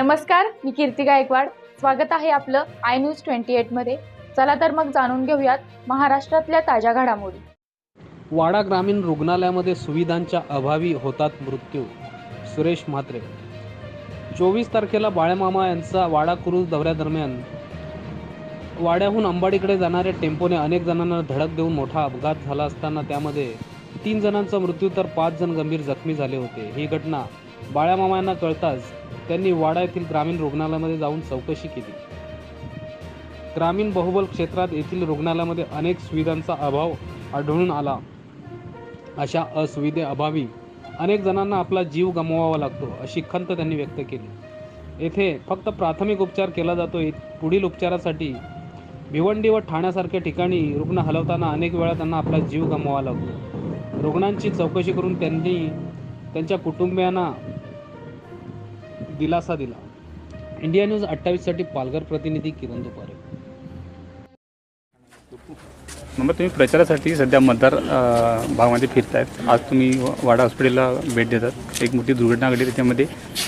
नमस्कार मी कीर्ती गायकवाड. स्वागत आहे आपलं आय न्यूज ट्वेंटी एटमध्ये चला तर मग जाणून घेऊयात महाराष्ट्रातल्या ताज्या घडामोडी. वाडा ग्रामीण रुग्णालयामध्ये सुविधांच्या अभावी होतात मृत्यू. सुरेश म्हात्रे. चोवीस तारखेला बाळेमामा यांचा वाडा क्रूज दौऱ्यादरम्यान. वाड्याहून अंबाडीकडे जाणाऱ्या टेम्पोने अनेक जणांना धडक देऊन मोठा अपघात झाला असताना त्यामध्ये तीन जणांचा मृत्यू तर पाच जण गंभीर जखमी झाले होते. ही घटना बाळ्यामामांना कळताच त्यांनी वाडा येथील ग्रामीण रुग्णालयामध्ये जाऊन चौकशी केली. ग्रामीण बहुबल क्षेत्रात येथील रुग्णालयामध्ये अनेक सुविधांचा अभाव आढळून आला. अशा असुविधेअभावी अनेक जणांना आपला जीव गमवावा लागतो अशी खंत त्यांनी व्यक्त केली. येथे फक्त प्राथमिक उपचार केला जातो पुढील उपचारासाठी भिवंडी व ठाण्यासारख्या ठिकाणी रुग्ण हलवताना अनेक वेळा त्यांना आपला जीव गमवावा लागतो. रुग्णांची चौकशी करून त्यांनी त्यांच्या कुटुंबियांना दिलासा दिला. इंडिया न्यूज अठ्ठावीससाठी पालघर प्रतिनिधी किरण दुपारे. मग तुम्ही प्रचारासाठी सध्या मतदार भागामध्ये फिरतायत. आज तुम्ही वाडा हॉस्पिटलला भेट देतात. एक मोठी दुर्घटना घडली. त्याच्यामध्ये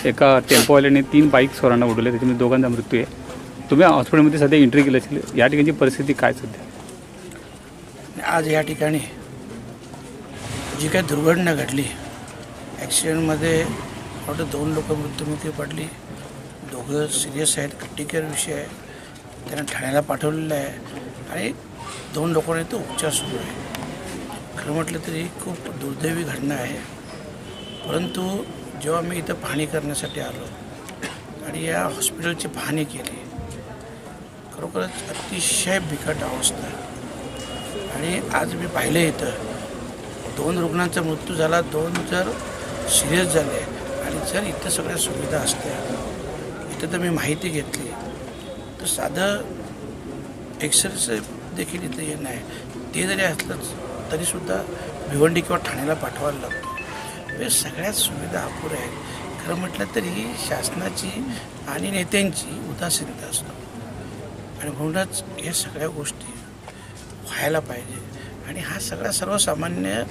एका टेम्पोवाल्याने तीन बाईक स्वरांना उडवले. त्याच्यामध्ये दोघांचा मृत्यू आहे. तुम्ही हॉस्पिटलमध्ये सध्या एंट्री केली असेल. या ठिकाणची परिस्थिती काय सध्या? आज या ठिकाणी जी काही दुर्घटना घडली ॲक्सिडेंटमध्ये वाटतं दोन लोक मृत्युमुखी पडली. दोघं सिरियस आहेत. क्रिटिकल विषय आहे. त्यांना ठाण्याला पाठवलेलं आहे. आणि दोन लोकांनी तो उपचार सुरू आहे. खरं म्हटलं तरी खूप दुर्दैवी घटना आहे. परंतु जेव्हा मी इथं पाहणी करण्यासाठी आलो आणि या हॉस्पिटलची पाहणी केली खरोखरच अतिशय बिकट अवस्था. आणि आज मी पाहिले इथं दोन रुग्णांचा मृत्यू झाला. दोन जर सिरियस झाले आणि जर इथं सगळ्या सुविधा असत्या इथं तर मी माहिती घेतली तर साधं एक्सरेचं देखील इथं हे नाही. ते जरी असलंच तरीसुद्धा भिवंडी किंवा ठाण्याला पाठवायला लागतो. म्हणजे सगळ्याच सुविधा अपुऱ्या आहेत. खरं म्हटलं तरी ही शासनाची आणि नेत्यांची उदासीनता असतो. आणि म्हणूनच हे सगळ्या गोष्टी व्हायला पाहिजे. आणि हा सगळा सर्वसामान्य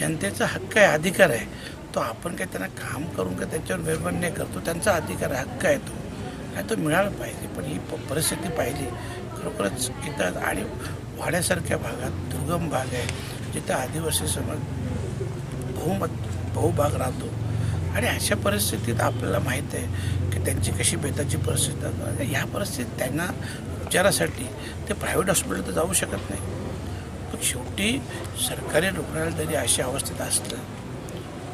जनतेचा हक्क आहे अधिकार आहे. तो आपण काय त्यांना काम करून काय त्यांच्यावर निर्माण नाही करतो त्यांचा अधिकार हक्क आहे तो. आणि तो मिळाला पाहिजे पण ही प- परिस्थिती पाहिली खरोखरच इथं आणि वाड्यासारख्या भागात दुर्गम भाग आहे जिथं आदिवासी समाज बहुमत बहुभाग राहतो. आणि अशा परिस्थितीत आपल्याला माहीत आहे की त्यांची कशी बेताची परिस्थिती असतात ह्या परिस्थितीत त्यांना उपचारासाठी ते प्रायव्हेट हॉस्पिटल तर जाऊ शकत नाही. पण शेवटी सरकारी रुग्णालय जरी अशा अवस्थेत असलं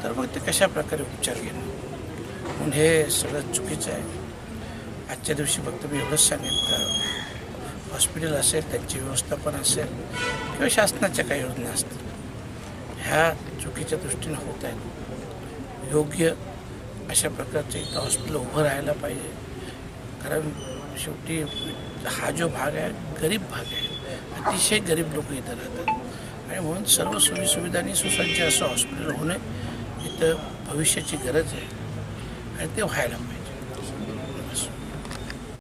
तर मग ते कशा प्रकारे उपचार घेणं म्हणून हे सगळं चुकीचं आहे. आजच्या दिवशी फक्त मी एवढंच सांगेन का हॉस्पिटल असेल त्यांची व्यवस्थापन असेल किंवा शासनाच्या काही योजना असतील ह्या चुकीच्या दृष्टीने होत आहेत. योग्य अशा प्रकारचं इथं हॉस्पिटल उभं राहायला पाहिजे. कारण शेवटी हा जो भाग आहे गरीब भाग आहे. अतिशय गरीब लोक इथं राहतात. आणि म्हणून सर्व सोयीसुविधांनी सुसज्ज असं हॉस्पिटल होणे इथं भविष्याची गरज आहे आणि ते व्हायला पाहिजे.